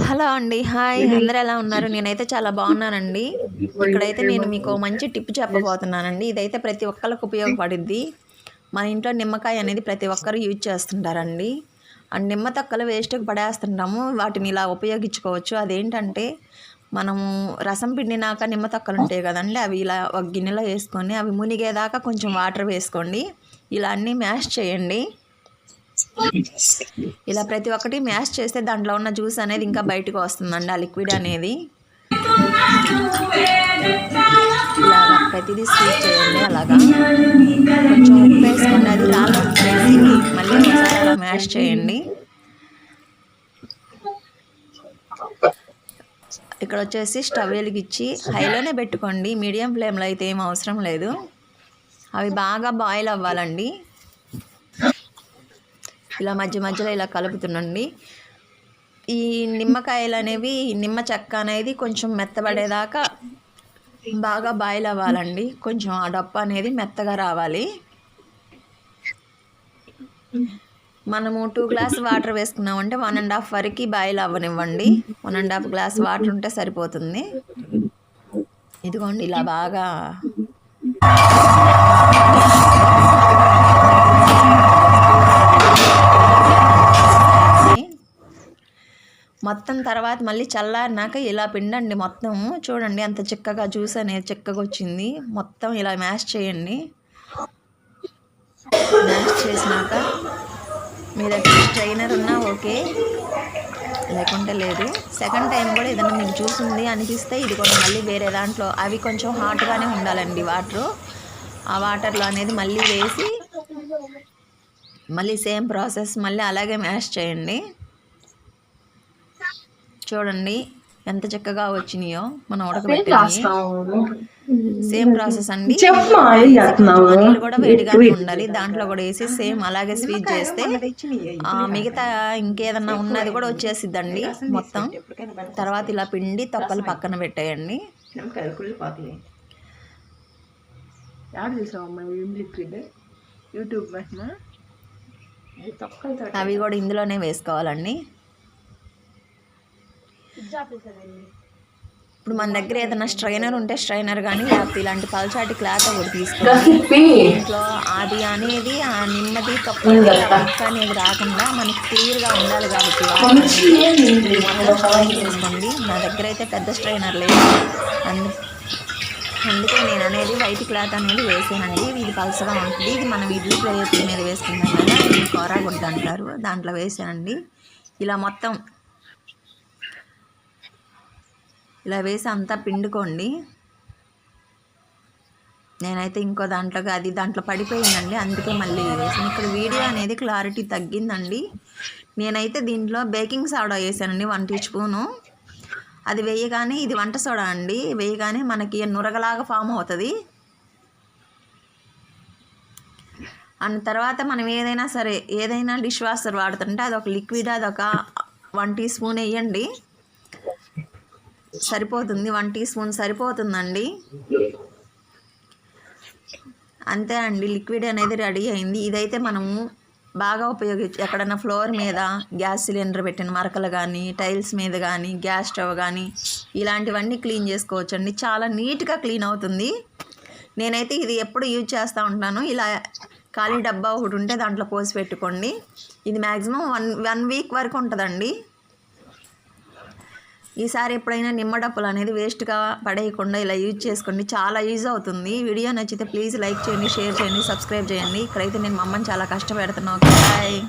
Hello అండి. Hi. అందరు ఎలా ఉన్నారు? నేనైతే చాలా బాగున్నానండి. ఇక్కడైతే నేను మీకు మంచి టిప్ చెప్పబోతున్నానండి. ఇదైతే ప్రతి ఒక్కరికి ఉపయోగపడుద్ది. మన ఇంట్లో నిమ్మకాయ అనేది ప్రతి ఒక్కరు యూజ్ చేస్తుంటారండి. అండ్ నిమ్మ తొక్కలు వేస్ట్కి పడేస్తుంటాము. వాటిని ఇలా ఉపయోగించుకోవచ్చు. అదేంటంటే మనము రసం పిండినాక నిమ్మ తొక్కలు ఉంటాయి కదండి. అవి ఇలా ఒక గిన్నెలో వేసుకొని అవి మునిగేదాకా కొంచెం వాటర్ వేసుకోండి. ఇలా అన్నీ మ్యాష్ చేయండి. ఇలా ప్రతి ఒక్కటి మ్యాష్ చేస్తే దాంట్లో ఉన్న జ్యూస్ అనేది ఇంకా బయటకు వస్తుందండి ఆ లిక్విడ్ అనేది. ఇలాగా ప్రతిదీ స్వీట్ చేయండి అలాగా. కొంచెం ఉప్పు వేసుకోండి అది మళ్ళీ ఒకసారి అలా మ్యాష్ చేయండి. ఇక్కడ వచ్చేసి స్టవ్ వెలిగించి హైలోనే పెట్టుకోండి మీడియం ఫ్లేమ్లో అయితే ఏం అవసరం లేదు. అవి బాగా బాయిల్ అవ్వాలండి. ఇలా మధ్య మధ్యలో ఇలా కలుపుతుండండి ఈ నిమ్మకాయలు అనేవి నిమ్మ చెక్క అనేది కొంచెం మెత్తబడేదాకా బాగా బాయిల్ అవ్వాలండి. కొంచెం ఆ డప్పు అనేది మెత్తగా రావాలి. మనము టూ గ్లాస్ వాటర్ వేసుకున్నామంటే వన్ అండ్ హాఫ్ వరకు బాయిల్ అవ్వనివ్వండి. One and half glass water ఉంటే సరిపోతుంది. ఇదిగోండి ఇలా బాగా మొత్తం తర్వాత మళ్ళీ చల్లారినాక ఇలా పిండండి మొత్తం. చూడండి అంత చిక్కగా జ్యూస్ అనేది చిక్కగా వచ్చింది. మొత్తం ఇలా మ్యాష్ చేయండి. మ్యాష్ చేసినాక మీ దగ్గర స్ట్రైనర్ ఉన్నా ఓకే. లేకుంటే లేదు. సెకండ్ టైం కూడా ఏదైనా మీకు జ్యూస్ ఉంది అనిపిస్తే ఇది కూడా మళ్ళీ వేరే దాంట్లో. అవి కొంచెం హాట్గానే ఉండాలండి వాటర్. ఆ వాటర్లో అనేది మళ్ళీ వేసి మళ్ళీ సేమ్ ప్రాసెస్ మళ్ళీ అలాగే మ్యాష్ చేయండి. చూడండి ఎంత చక్కగా వచ్చినాయో మనం ఉడకబెట్టి సేమ్ ప్రాసెస్ అండి. నీళ్ళు కూడా వేడిగానే ఉండాలి. దాంట్లో కూడా వేసి సేమ్ అలాగే స్వీట్ చేస్తే మిగతా ఇంకేదన్నా ఉన్నది కూడా వచ్చేసిద్దండి మొత్తం. తర్వాత ఇలా పిండి తొక్కలు పక్కన పెట్టేయండి. అవి కూడా ఇందులోనే వేసుకోవాలండి. ఇప్పుడు మన దగ్గర ఏదైనా స్ట్రైనర్ ఉంటే స్ట్రైనర్ కానీ లేకపోతే ఇలాంటి పల్చాటి క్లాత్ ఒకటి తీసుకోవాలి ఇంట్లో అది అనేది ఆ నిమ్మది తొక్క అనేది రాకుండా మనకి క్లియర్గా ఉండాలి కాబట్టి చేసుకోండి నా దగ్గర అయితే పెద్ద స్ట్రైనర్ లేదు. అందు అందుకే నేను అనేది వైట్ క్లాత్ అనేది వేసానండి. ఇది పలసగా ఉంటుంది. ఇది మనం ఇడ్లీ ప్లేట్ మీద వేసుకుంటాం కదా ఇది కోరాగుడ్డ అంటారు. దాంట్లో వేసానండి. ఇలా మొత్తం ఇలా వేసి అంతా పిండుకోండి. నేనైతే ఇంకో దాంట్లోకి అది దాంట్లో పడిపోయిందండి. అందుకే మళ్ళీ వేసాను. ఇక్కడ వీడియో అనేది క్లారిటీ తగ్గిందండి. నేనైతే దీంట్లో బేకింగ్ సోడా వేసానండి వన్ టీ స్పూను. అది వేయగానే ఇది వంట సోడా అండి. వేయగానే మనకి నురగలాగా ఫామ్ అవుతుంది. అండ్ తర్వాత మనం ఏదైనా సరే ఏదైనా డిష్ వాషర్ వాడుతుంటే అదొక లిక్విడ్ అదొక వన్ టీ స్పూన్ వేయండి. సరిపోతుంది? వన్ టీ స్పూన్ సరిపోతుందండి? అంతే అండి. లిక్విడ్ అనేది రెడీ అయింది. ఇదైతే మనము బాగా ఉపయోగించు ఎక్కడన్నా ఫ్లోర్ మీద గ్యాస్ సిలిండర్ పెట్టిన మరకలు కానీ టైల్స్ మీద కానీ గ్యాస్ స్టవ్ కానీ ఇలాంటివన్నీ క్లీన్ చేసుకోవచ్చు అండి చాలా నీట్గా క్లీన్ అవుతుంది. నేనైతే ఇది ఎప్పుడు యూజ్ చేస్తూ ఉంటాను. ఇలా ఖాళీ డబ్బా ఒకటి ఉంటే దాంట్లో పోసి పెట్టుకోండి. ఇది మ్యాక్సిమం వన్ వన్ వీక్ వరకు ఉంటుందండి. ఈసారి ఎప్పుడైనా నిమ్మ డప్పులు అనేది వేస్ట్గా పడేయకుండా ఇలా యూజ్ చేసుకోండి. చాలా యూజ్ అవుతుంది. వీడియో నచ్చితే ప్లీజ్ లైక్ చేయండి షేర్ చేయండి సబ్స్క్రైబ్ చేయండి. ఇక్కడైతే నేను మమ్మల్ని చాలా కష్టపెడుతున్నాను ఓకే బాయ్.